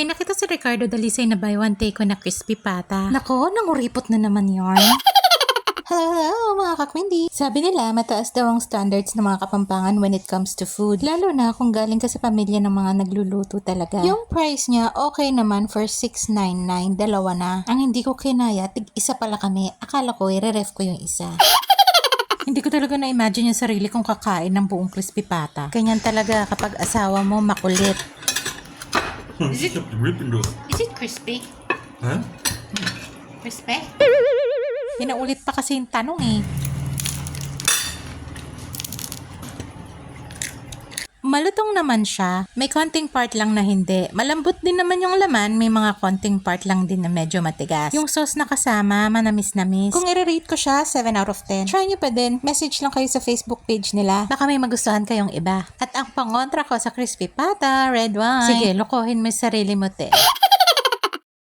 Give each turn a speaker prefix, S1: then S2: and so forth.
S1: May nakita si Ricardo Dalisay na buy one take one na crispy pata. Nako, nanguripot na naman yarn. Hello, hello mga kakwindi. Sabi nila, mataas daw ang standards ng mga kapampangan when it comes to food. Lalo na kung galing ka sa pamilya ng mga nagluluto talaga. Yung price niya, okay naman for 699, dalawa na. Ang hindi ko kinaya, tig isa pala kami. Akala ko, i-ref ko yung isa. Hindi ko talaga na-imagine yung sarili kong kakain ng buong crispy pata. Ganyan talaga kapag asawa mo makulit.
S2: Is it?
S1: Is it crispy?
S2: Huh?
S1: Crispy? Pinaulit pa kasi yung tanong eh. Malutong naman siya. May konting part lang na hindi. Malambot din naman yung laman. May mga konting part lang din na medyo matigas. Yung sauce na kasama, manamis-namis. Kung i-rate ko siya, 7 out of 10. Try nyo pa din. Message lang kayo sa Facebook page nila. Baka may magustuhan kayong iba. At ang pangontra ko sa crispy pata, red wine. Sige, lokohin mo sarili mo, te.